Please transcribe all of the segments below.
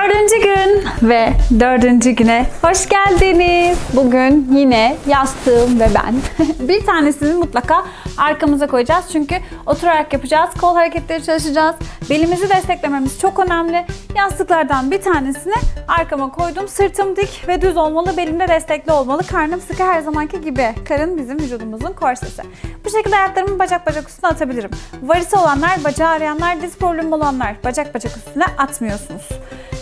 Dördüncü gün ve dördüncü güne hoş geldiniz. Bugün yine yastığım ve ben. bir tanesini mutlaka arkamıza koyacağız. Çünkü oturarak yapacağız. Kol hareketleri çalışacağız. Belimizi desteklememiz çok önemli. Yastıklardan bir tanesini arkama koydum. Sırtım dik ve düz olmalı. Belim de destekli olmalı. Karnım sıkı her zamanki gibi. Karın bizim vücudumuzun korsesi. Bu şekilde ayaklarımı bacak bacak üstüne atabilirim. Varisi olanlar, bacağı arayanlar, diz problemi olanlar bacak bacak üstüne atmıyorsunuz.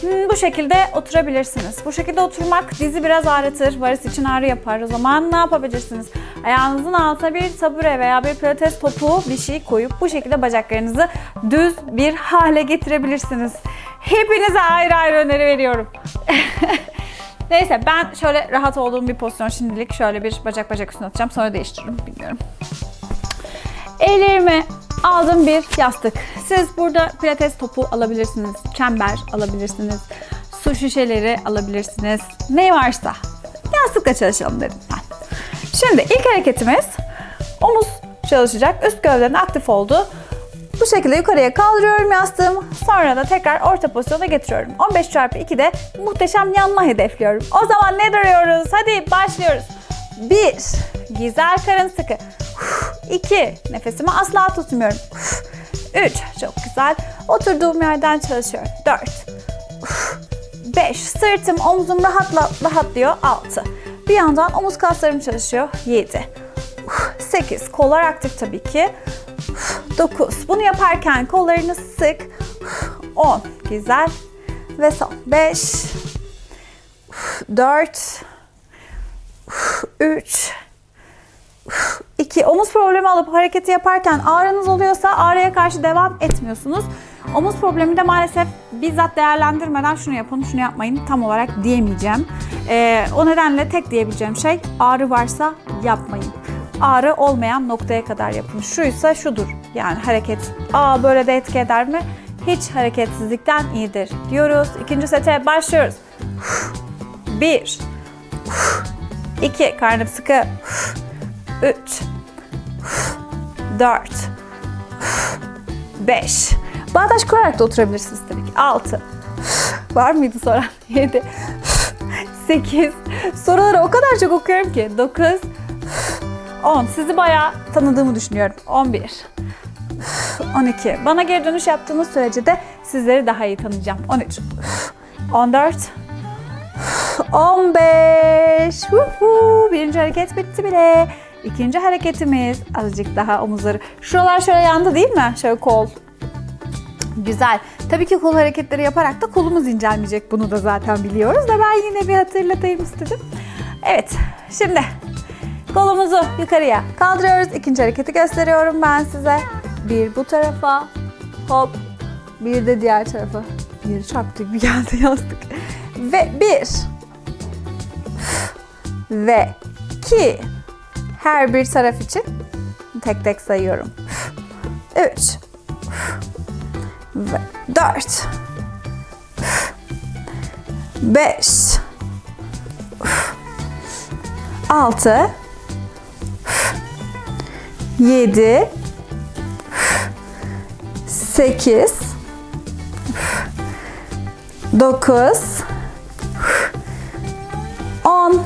Hmm, Bu şekilde oturabilirsiniz. Bu şekilde oturmak dizi biraz ağrıtır, varis için ağrı yapar. O zaman ne yapabilirsiniz? Ayağınızın altına bir tabure veya bir pilates topu bir şey koyup bu şekilde bacaklarınızı düz bir hale getirebilirsiniz. Hepinize ayrı ayrı öneri veriyorum. Neyse ben şöyle rahat olduğum bir pozisyon şimdilik şöyle bir bacak bacak üstüne atacağım. Sonra değiştiririm bilmiyorum. Ellerimi aldım bir yastık. Siz burada pilates topu alabilirsiniz, çember alabilirsiniz, su şişeleri alabilirsiniz. Ne varsa yastıkla çalışalım dedim ben. Şimdi ilk hareketimiz omuz çalışacak. Üst gövden aktif oldu. Bu şekilde yukarıya kaldırıyorum yastığımı. Sonra da tekrar orta pozisyona getiriyorum. 15 çarpı 2'de muhteşem yanma hedefliyorum. O zaman ne duruyoruz? Hadi başlıyoruz. 1. Güzel karın sıkı. 2. Nefesimi asla tutmuyorum. 3. Çok güzel. Oturduğum yerden çalışıyorum. 4. 5. Sırtım, omzum rahatla, rahatlıyor. 6. Bir yandan omuz kaslarım çalışıyor. 7. 8. Kollar aktif tabii ki. 9. Bunu yaparken kollarını sık. 10. Güzel. Ve son. 5. 4. 3. 2. Omuz problemi alıp hareketi yaparken ağrınız oluyorsa ağrıya karşı devam etmiyorsunuz. Omuz problemi de maalesef bizzat değerlendirmeden şunu yapın, şunu yapmayın tam olarak diyemeyeceğim. Ee, o nedenle tek diyebileceğim şey ağrı varsa yapmayın. Ağrı olmayan noktaya kadar yapın. Şuysa şudur. Yani hareket aa böyle de etki eder mi? Hiç hareketsizlikten iyidir diyoruz. İkinci sete başlıyoruz. Bir, iki, karnım sıkı. 3 4 5 Bağdaş kurarak da oturabilirsiniz tabii ki. 6 Var mıydı sonra? 7 8 Soruları o kadar çok okuyorum ki. 9 10 Sizi bayağı tanıdığımı düşünüyorum. 11 12 Bana geri dönüş yaptığınız sürece de sizleri daha iyi tanıyacağım. 13 14 15 Huhu, Birinci hareket bitti bile. İkinci hareketimiz azıcık daha omuzları. Şuralar şöyle yandı değil mi? Şöyle kol. Güzel. Tabii ki kol hareketleri yaparak da kolumuz incelmeyecek. Bunu da zaten biliyoruz da ben yine bir hatırlatayım istedim. Evet. Şimdi kolumuzu yukarıya kaldırıyoruz. İkinci hareketi gösteriyorum ben size. Bir bu tarafa. Hop. Bir de diğer tarafa. Bir çarptı gibi geldi yastık. Ve bir. Ve iki. Her bir taraf için tek tek sayıyorum. 3 ve 4 5 6 7 8 9 10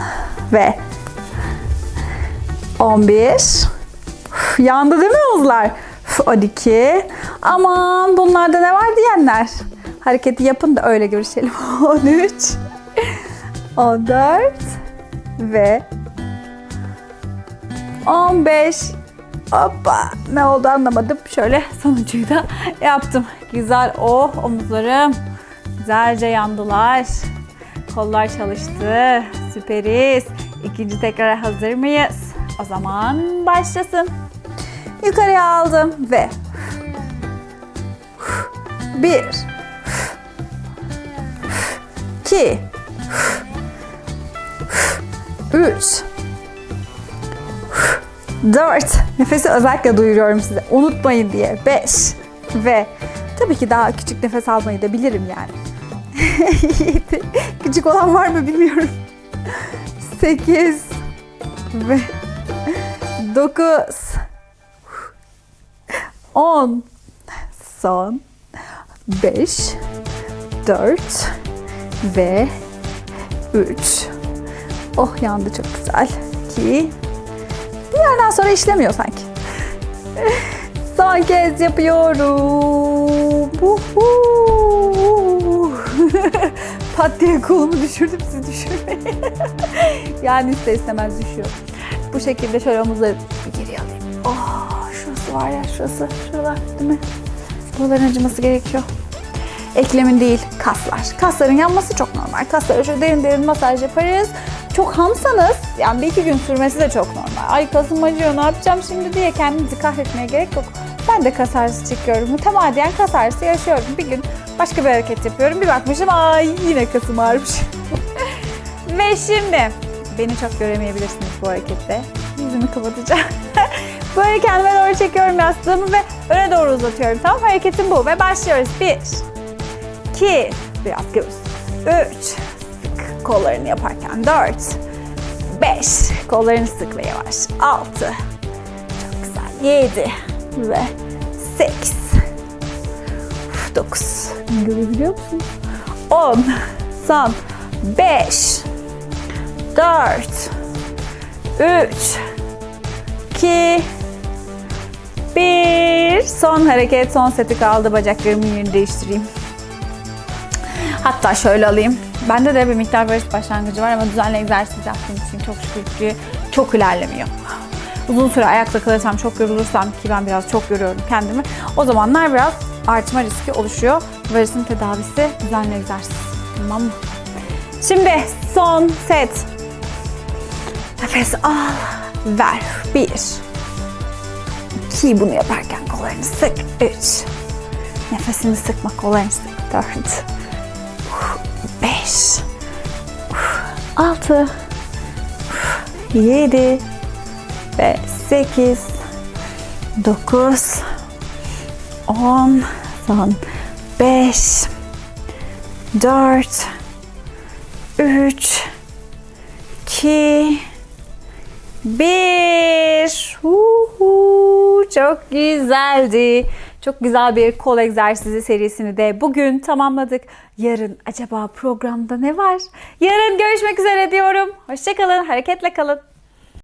ve 11. Üf, Yandı değil mi omuzlar? Üf, 12. Aman bunlarda ne var diyenler. Hareketi yapın da öyle görüşelim. 13. 14. Ve 15. Hoppa. Ne oldu anlamadım. Şöyle sonuncuyu da yaptım. Güzel. Oh omuzlarım. Güzelce yandılar. Kollar çalıştı. Süperiz. İkinci tekrar hazır mıyız? O zaman başlasın. Yukarıya aldım ve bir, iki, üç, dört. Nefesi özellikle duyuruyorum size. Unutmayın diye. Beş ve tabii ki daha küçük nefes almayı da bilirim yani. Yedi. Küçük olan var mı bilmiyorum. Sekiz ve 9 10 son 5 4 ve 3. Oh yandı çok güzel. 2. Bir yerden sonra işlemiyor sanki. Son kez yapıyorum. Pat diye kolumu düşürdüm sizi düşürmeyin. yani ister istemez düşüyor. Bu şekilde şöyle omuzları geriye alayım. Oh, şurası var ya şurası. Şuralar değil mi? Buraların acıması gerekiyor. Eklemin değil, kaslar. Kasların yanması çok normal. Kaslara şöyle derin derin masaj yaparız. Çok hamsanız, yani bir iki gün sürmesi de çok normal. Ay kasım acıyor, ne yapacağım şimdi diye kendinizi kahretmeye gerek yok. Ben de kas ağrısı çekiyorum. Mütemadiyen kas ağrısı yaşıyorum. Bir gün başka bir hareket yapıyorum. Bir bakmışım, ay yine kasım ağrımış. Ve şimdi, beni çok göremeyebilirsiniz bu harekette. Yüzümü kapatacağım. Böyle kendime doğru çekiyorum yastığımı ve öne doğru uzatıyorum. Tamam hareketim bu ve başlıyoruz. Bir, 2 biraz göğüs. 3 sık kollarını yaparken 4 5 kollarını sık ve yavaş. 6 çok güzel. 7 ve 8 9 Görebiliyor musunuz? 10 son 5 4 3 2 1 Son hareket, son seti kaldı. Bacaklarımın yerini değiştireyim. Hatta şöyle alayım. Bende de bir miktar böyle başlangıcı var ama düzenli egzersiz yaptığım için çok şükür ki çok ilerlemiyor. Uzun süre ayakta kalırsam, çok yorulursam ki ben biraz çok yoruyorum kendimi. O zamanlar biraz artma riski oluşuyor. Varisin tedavisi düzenli egzersiz. Tamam mı? Şimdi son set. Nefes al, ver. Bir. İki bunu yaparken kollarını sık. Üç. Nefesini sıkma, kollarını sık. Dört. 5 6 7 ve 8 9 10 son 5 4 3 2 1 Uhu, Çok güzeldi. Çok güzel bir kol egzersizi serisini de bugün tamamladık. Yarın acaba programda ne var? Yarın görüşmek üzere diyorum. Hoşçakalın, hareketle kalın.